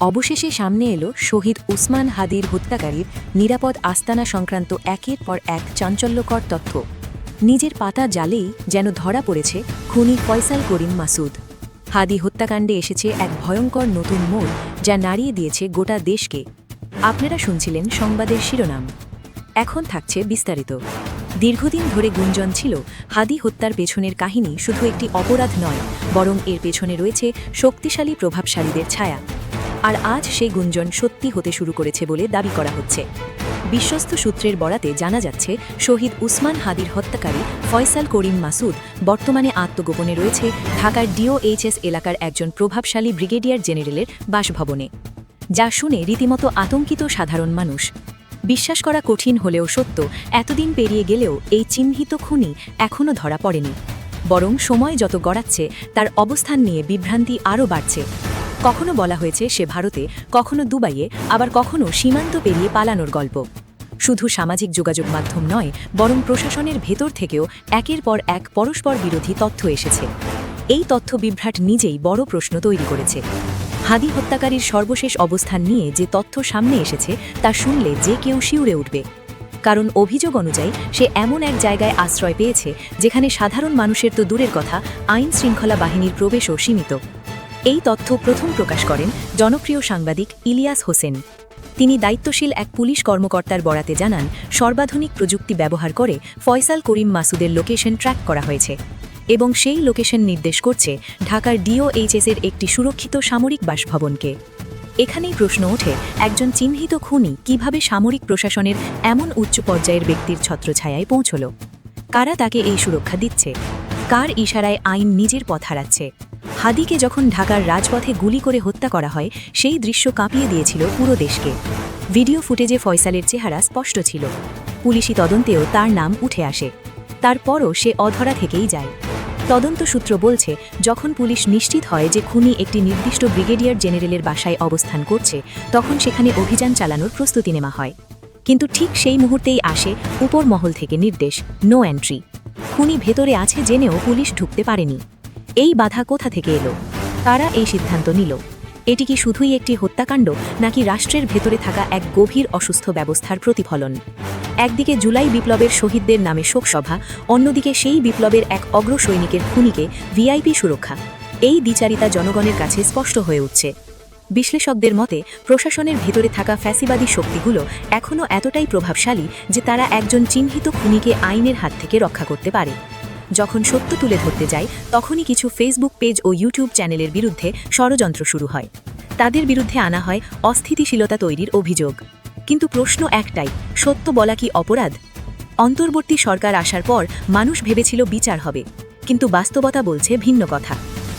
অবশেষে সামনে এলো শহীদ উসমান হাদির হত্যাকারীর নিরাপদ আস্তানা সংক্রান্ত একের পর এক চাঞ্চল্যকর তথ্য। নিজের পাতা জালেই যেন ধরা পড়েছে খুনি ফয়সাল করিম মাসুদ। হাদি হত্যাকাণ্ডে এসেছে এক ভয়ঙ্কর নতুন মোড় যা নাড়িয়ে দিয়েছে গোটা দেশকে। আপনারা শুনছিলেন সংবাদের শিরোনাম। এখন থাকছে বিস্তারিত। দীর্ঘদিন ধরে গুঞ্জন ছিল হাদি হত্যার পেছনের কাহিনী শুধু একটি অপরাধ নয়, বরং এর পেছনে রয়েছে শক্তিশালী প্রভাবশালীদের ছায়া। আর আজ সেই গুঞ্জন সত্যি হতে শুরু করেছে বলে দাবি করা হচ্ছে। বিশ্বস্ত সূত্রের বরাতে জানা যাচ্ছে, শহীদ উসমান হাদির হত্যাকারী ফয়সাল করিম মাসুদ বর্তমানে আত্মগোপনে রয়েছে ঢাকার ডিওএইচএস এলাকার একজন প্রভাবশালী ব্রিগেডিয়ার জেনারেলের বাসভবনে। যা শুনে রীতিমতো আতঙ্কিত সাধারণ মানুষ। বিশ্বাস করা কঠিন হলেও সত্য, এতদিন পেরিয়ে গেলেও এই চিহ্নিত খুনি এখনও ধরা পড়েনি। বরং সময় যত গড়াচ্ছে, তার অবস্থান নিয়ে বিভ্রান্তি আরও বাড়ছে। কখনো বলা হয়েছে সে ভারতে, কখনো দুবাইয়ে, আবার কখনো সীমান্ত পেরিয়ে পালানোর গল্প। শুধু সামাজিক যোগাযোগ মাধ্যম নয়, বরং প্রশাসনের ভেতর থেকেও একের পর এক পরস্পর বিরোধী তথ্য এসেছে। এই তথ্য বিভ্রাট নিজেই বড় প্রশ্ন তৈরি করেছে। হাদি হত্যাকারীর সর্বশেষ অবস্থান নিয়ে যে তথ্য সামনে এসেছে, তা শুনলে যে কেউ শিউরে উঠবে। কারণ অভিযোগ অনুযায়ী, সে এমন এক জায়গায় আশ্রয় পেয়েছে, যেখানে সাধারণ মানুষের তো দূরের কথা, আইন শৃঙ্খলা বাহিনীর প্রবেশও সীমিত। এই তথ্য প্রথম প্রকাশ করেন জনপ্রিয় সাংবাদিক ইলিয়াস হোসেন। তিনি দায়িত্বশীল এক পুলিশ কর্মকর্তার বরাতে জানান, সর্বাধুনিক প্রযুক্তি ব্যবহার করে ফয়সাল করিম মাসুদের লোকেশন ট্র্যাক করা হয়েছে এবং সেই লোকেশন নির্দেশ করছে ঢাকার ডিওএইচএস এর একটি সুরক্ষিত সামরিক বাসভবনকে। এখানেই প্রশ্ন ওঠে, একজন চিহ্নিত খুনি কীভাবে সামরিক প্রশাসনের এমন উচ্চ পর্যায়ের ব্যক্তির ছত্রছায়ায় পৌঁছল? কারা তাকে এই সুরক্ষা দিচ্ছে? কার ইশারায় আইন নিজের পথ হারাচ্ছে? হাদিকে যখন ঢাকার রাজপথে গুলি করে হত্যা করা হয়, সেই দৃশ্য কাঁপিয়ে দিয়েছিল পুরো দেশকে। ভিডিও ফুটেজে ফয়সালের চেহারা স্পষ্ট ছিল। পুলিশি তদন্তেও তার নাম উঠে আসে। তারপরও সে অধরা থেকেই যায়। তদন্ত সূত্র বলছে, যখন পুলিশ নিশ্চিত হয় যে খুনি একটি নির্দিষ্ট ব্রিগেডিয়ার জেনারেলের বাসায় অবস্থান করছে, তখন সেখানে অভিযান চালানোর প্রস্তুতি নেওয়া হয়। কিন্তু ঠিক সেই মুহূর্তেই আসে উপর মহল থেকে নির্দেশ, নো এন্ট্রি। খুনি ভেতরে আছে জেনেও পুলিশ ঢুকতে পারেনি। এই বাধা কোথা থেকে এলো? তারা এই সিদ্ধান্ত নিল। এটি কি শুধুই একটি হত্যাকাণ্ড, নাকি রাষ্ট্রের ভেতরে থাকা এক গভীর অসুস্থ ব্যবস্থার প্রতিফলন? একদিকে জুলাই বিপ্লবের শহীদদের নামে শোকসভা, অন্যদিকে সেই বিপ্লবের এক অগ্রসৈনিকের খুনিকে ভিআইপি সুরক্ষা। এই দ্বিচারিতা জনগণের কাছে স্পষ্ট হয়ে উঠছে। বিশ্লেষকদের মতে, প্রশাসনের ভেতরে থাকা ফ্যাসিবাদী শক্তিগুলো এখনও এতটাই প্রভাবশালী যে তারা একজন চিহ্নিত খুনিকে আইনের হাত থেকে রক্ষা করতে পারে। যখন সত্য তুলে ধরতে যায় তখনই কিছু ফেসবুক পেজ ও ইউটিউব চ্যানেলের বিরুদ্ধে ষড়যন্ত্র শুরু হয়। তাদের বিরুদ্ধে আনা হয় অস্থিতিশীলতা তৈরির অভিযোগ। কিন্তু প্রশ্ন একটাই, সত্য বলা কি অপরাধ? অন্তর্বর্তী সরকার আসার পর মানুষ ভেবেছিল বিচার হবে, কিন্তু বাস্তবতা বলছে ভিন্ন কথা।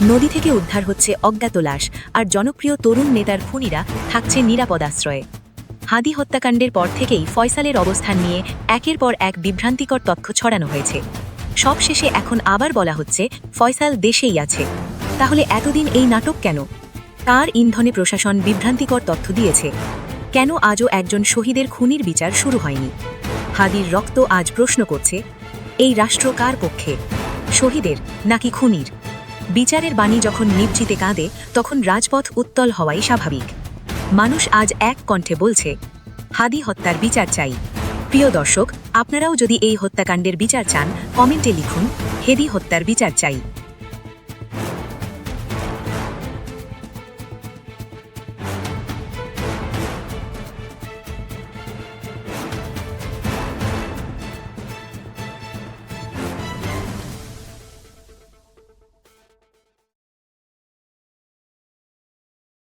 নদী থেকে উদ্ধার হচ্ছে অজ্ঞাত লাশ, আর জনপ্রিয় তরুণ নেতার খুনিরা থাকছে নিরাপদ আশ্রয়ে। হাদি হত্যাকাণ্ডের পর থেকেই ফয়সালের অবস্থান নিয়ে একের পর এক বিভ্রান্তিকর তথ্য ছড়ানো হয়েছে। সবশেষে এখন আবার বলা হচ্ছে, ফয়সাল দেশেই আছে। তাহলে এতদিন এই নাটক কেন? তার ইন্ধনে প্রশাসন বিভ্রান্তিকর তথ্য দিয়েছে। কেন আজও একজন শহীদের খুনির বিচার শুরু হয়নি? হাদির রক্ত আজ প্রশ্ন করছে, এই রাষ্ট্র কার পক্ষে? শহীদের নাকি খুনির? বিচারের বাণী যখন নিভৃতে কাঁদে, তখন রাজপথ উত্তল হওয়াই স্বাভাবিক। মানুষ আজ এক কণ্ঠে বলছে, হাদি হত্যার বিচার চাই। প্রিয় দর্শক আপনারাও যদি এই হত্যাকাণ্ডের বিচার চান কমেন্টে লিখুন হেদি হত্যার বিচার চাই।